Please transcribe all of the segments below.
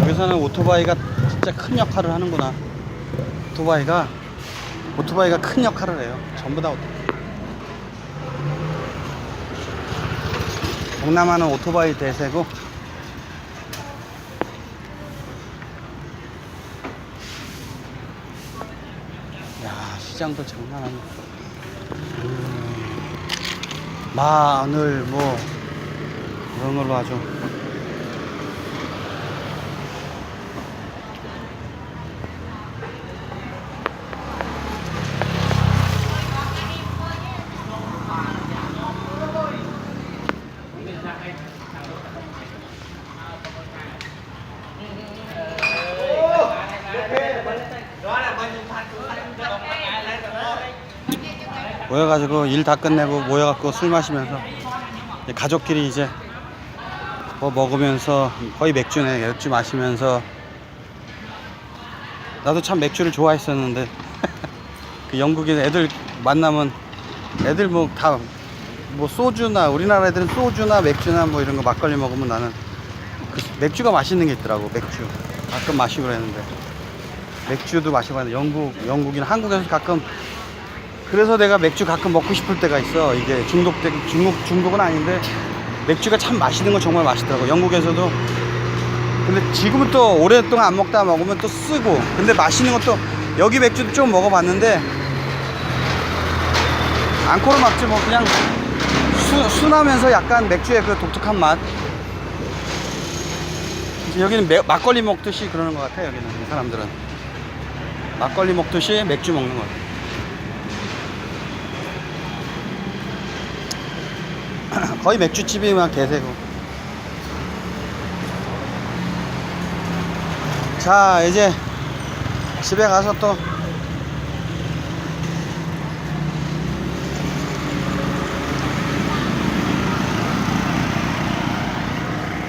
여기서는 오토바이가 진짜 큰 역할을 하는구나. 오토바이가 오토바이가 큰 역할을 해요. 전부 다 오토바이. 동남아는 오토바이 대세고 야 시장도 장난 아니야. 음, 마늘 뭐 이런 걸로 아주 모여가지고 일 다 끝내고 모여갖고 술 마시면서 이제 가족끼리 이제 뭐 먹으면서 거의 맥주네 맥주 마시면서. 나도 참 맥주를 좋아했었는데 그 영국에 애들 만나면 애들 뭐다뭐 소주나 우리나라 애들은 소주나 맥주나 뭐 이런 거 막걸리 먹으면 나는 그 맥주가 맛있는 게 있더라고 맥주. 가끔 마시고 그랬는데. 맥주도 마시고 하는데 영국 영국이나 한국에서 가끔 그래서 내가 맥주 가끔 먹고 싶을 때가 있어. 이게 중독돼 중독 중독은 아닌데 맥주가 참 맛있는 건 정말 맛있더라고. 영국에서도. 근데 지금은 또 오랫동안 안 먹다 먹으면 또 쓰고. 근데 맛있는 것도 여기 맥주도 좀 먹어봤는데 앙코르 막지 뭐 그냥 수, 순하면서 약간 맥주의 그 독특한 맛. 여기는 매- 막걸리 먹듯이 그러는 것 같아 여기는 이 사람들은 막걸리 먹듯이 맥주 먹는 것 같아. 거의 맥주집이 막 대세고. 자, 이제 집에 가서 또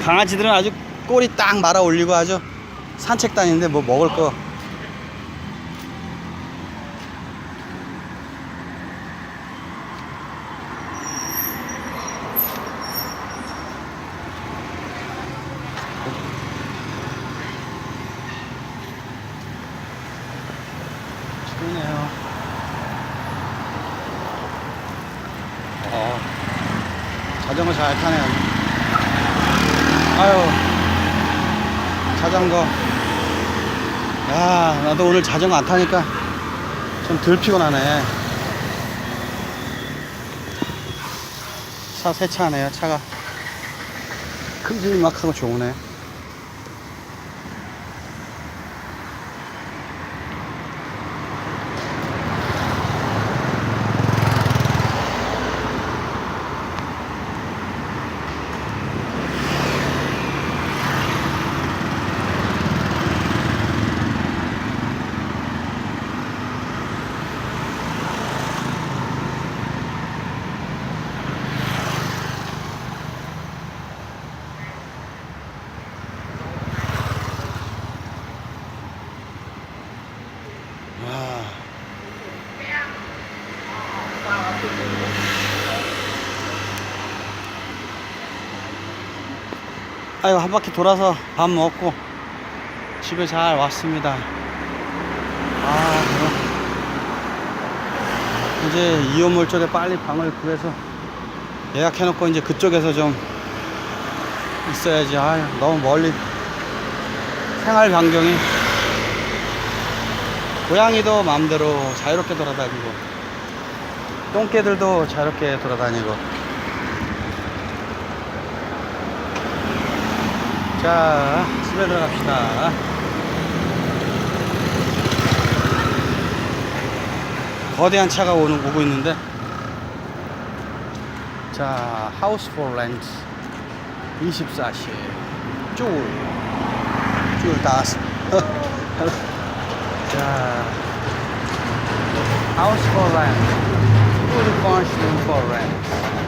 강아지들은 아주 꼬리 딱 말아 올리고 아주 산책 다니는데 뭐 먹을 거 추우네요. 어, 자전거 잘 타네요. 아유, 자전거. 야, 나도 오늘 자전거 안 타니까 좀 덜 피곤하네. 차 세차하네요, 차가. 큼지막하고 좋으네. 아이고 한 바퀴 돌아서 밥 먹고 집에 잘 왔습니다. 아 그럼 이제 이호몰 쪽에 빨리 방을 구해서 예약해놓고 이제 그쪽에서 좀 있어야지. 아 너무 멀리 생활 반경이 고양이도 마음대로 자유롭게 돌아다니고 똥개들도 자유롭게 돌아다니고 자 집에 들어갑시다. 거대한 차가 오는, 오고 있는데. 자 하우스 포 렌트 24시 쭈쭈 다스 자, for rent. Full furnished for rent. 자,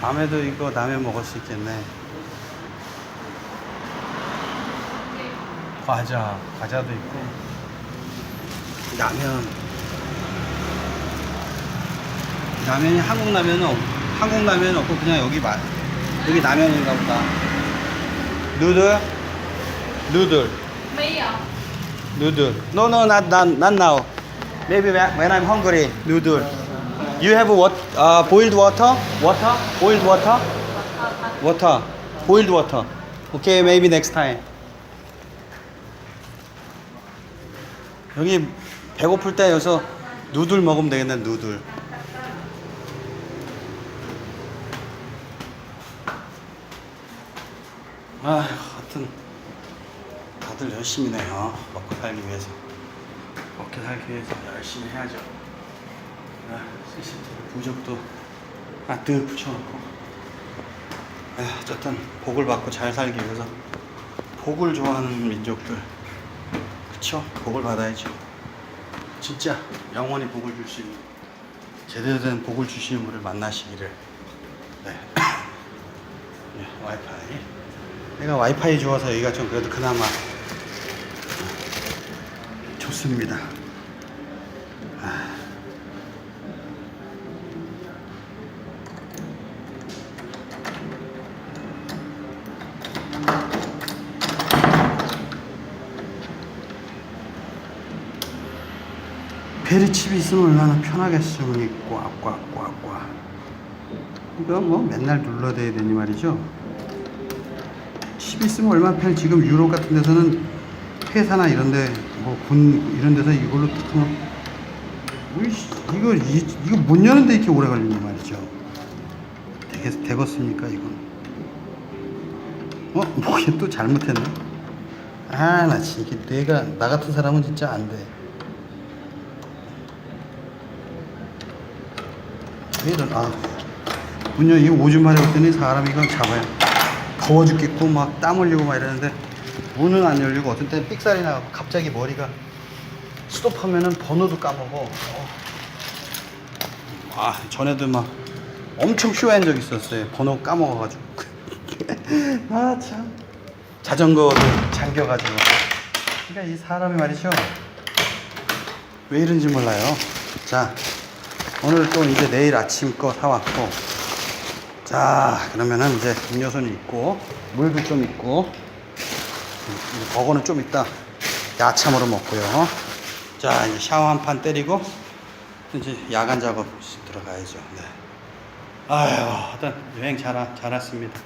밤에도 이거 라면 먹을 수 있겠네. 과자, 과자도 있고. 라면. 라면이 한국 라면은 없, 한국 라면은 없고 그냥 여기 맛 여기 라면인가 보다. 누들, 누들? 누들. No, no, not, not, not now. Maybe when, I'm hungry. Noodle. You have what? Uh, boiled water? Water? Boiled water? Water. Boiled water. Okay, maybe next time. 여기 배고플 때 여기서 누들 먹으면 되겠네, 누들. 아, 하여튼 다들 열심히네요. 먹고 살기 위해서. 먹고 살기 위해서 열심히 해야죠. 아, CCTV 부적도 아뜨 붙여놓고. 아, 어쨌든 복을 받고 잘 살기 위해서 복을 좋아하는 민족들. 그쵸? 복을 받아야죠. 진짜 영원히 복을 줄 수 있는 제대로 된 복을 주시는 분을 만나시기를. 네. 네, 와이파이. 내가 와이파이 좋아서 여기가 좀 그래도 그나마 좋습니다. 아. 베리칩이 있으면 얼마나 편하겠으니? 꽉꽉꽉 꽉. 이거 뭐 맨날 눌러대야 되니 말이죠. 칩 있으면 얼마나 편 지금 유럽 같은 데서는 회사나 이런데 뭐 군 이런 데서 이걸로 우이씨 이거 이, 이거 못 여는데 이렇게 오래 걸리니 말이죠. 되겠, 되겠습니까 이건? 어? 뭐야 또 잘못했네. 아나 진짜 내가 나 같은 사람은 진짜 안 돼 왜 이런 아 문요 이거 오줌 마려 했더니 사람 이건 잡아요 더워 죽겠고 막 땀 흘리고 막 이러는데 문은 안 열리고 어떤 때는 삑살이 나고 갑자기 머리가 스톱하면은 번호도 까먹어. 어. 아 전에도 막 엄청 쇼한 적 있었어요. 번호 까먹어가지고. 아 참. 자전거도 잠겨가지고. 그러니까 이 사람이 말이죠. 왜 이런지 몰라요. 자 오늘 또 이제 내일 아침 거 사왔고. 자 그러면은 이제 음료수는 있고 물도 좀 있고. 음, 버거는 좀 있다 야참으로 먹고요. 자 이제 샤워 한 판 때리고 이제 야간 작업 들어가야죠. 네. 아유 하여튼 여행 잘, 와- 잘 왔습니다